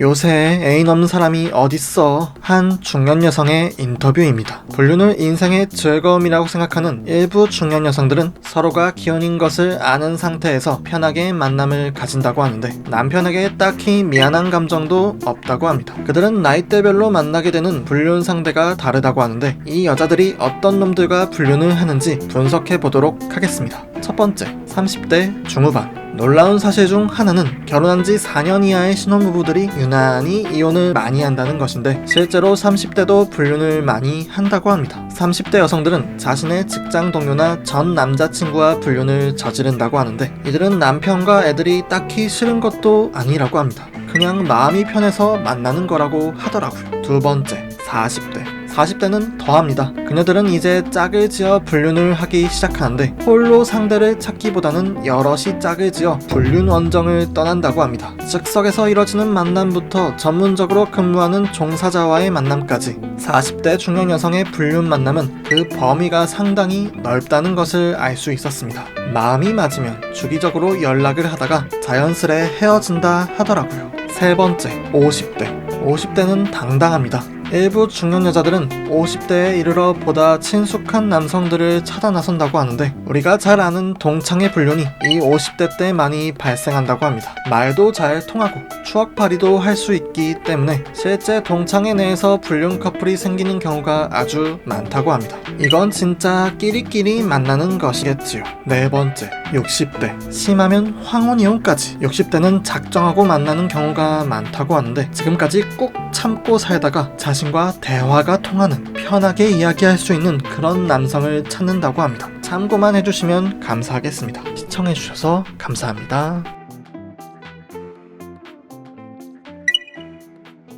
요새 애인 없는 사람이 어딨어? 한 중년 여성의 인터뷰입니다. 불륜을 인생의 즐거움이라고 생각하는 일부 중년 여성들은 서로가 기혼인 것을 아는 상태에서 편하게 만남을 가진다고 하는데 남편에게 딱히 미안한 감정도 없다고 합니다. 그들은 나이대별로 만나게 되는 불륜 상대가 다르다고 하는데 이 여자들이 어떤 놈들과 불륜을 하는지 분석해 보도록 하겠습니다. 첫 번째, 30대 중후반. 놀라운 사실 중 하나는 결혼한 지 4년 이하의 신혼부부들이 유난히 이혼을 많이 한다는 것인데 실제로 30대도 불륜을 많이 한다고 합니다. 30대 여성들은 자신의 직장 동료나 전 남자친구와 불륜을 저지른다고 하는데 이들은 남편과 애들이 딱히 싫은 것도 아니라고 합니다. 그냥 마음이 편해서 만나는 거라고 하더라고요. 두 번째, 40대. 40대는 더합니다. 그녀들은 이제 짝을 지어 불륜을 하기 시작하는데 홀로 상대를 찾기보다는 여럿이 짝을 지어 불륜 원정을 떠난다고 합니다. 즉석에서 이뤄지는 만남부터 전문적으로 근무하는 종사자와의 만남까지 40대 중년 여성의 불륜 만남은 그 범위가 상당히 넓다는 것을 알 수 있었습니다. 마음이 맞으면 주기적으로 연락을 하다가 자연스레 헤어진다 하더라고요. 세 번째, 50대. 50대는 당당합니다. 일부 중년 여자들은 50대에 이르러 보다 친숙한 남성들을 찾아 나선다고 하는데 우리가 잘 아는 동창의 불륜이 이 50대 때 많이 발생한다고 합니다. 말도 잘 통하고 추억팔이도 할 수 있기 때문에 실제 동창회 내에서 불륜 커플이 생기는 경우가 아주 많다고 합니다. 이건 진짜 끼리끼리 만나는 것이겠지요. 네 번째, 60대. 심하면 황혼 이혼까지. 60대는 작정하고 만나는 경우가 많다고 하는데 지금까지 꾹 참고 살다가 자신 과 대화가 통하는 편하게 이야기할 수 있는 그런 남성을 찾는다고 합니다. 참고만 해주시면 감사하겠습니다. 시청해주셔서 감사합니다.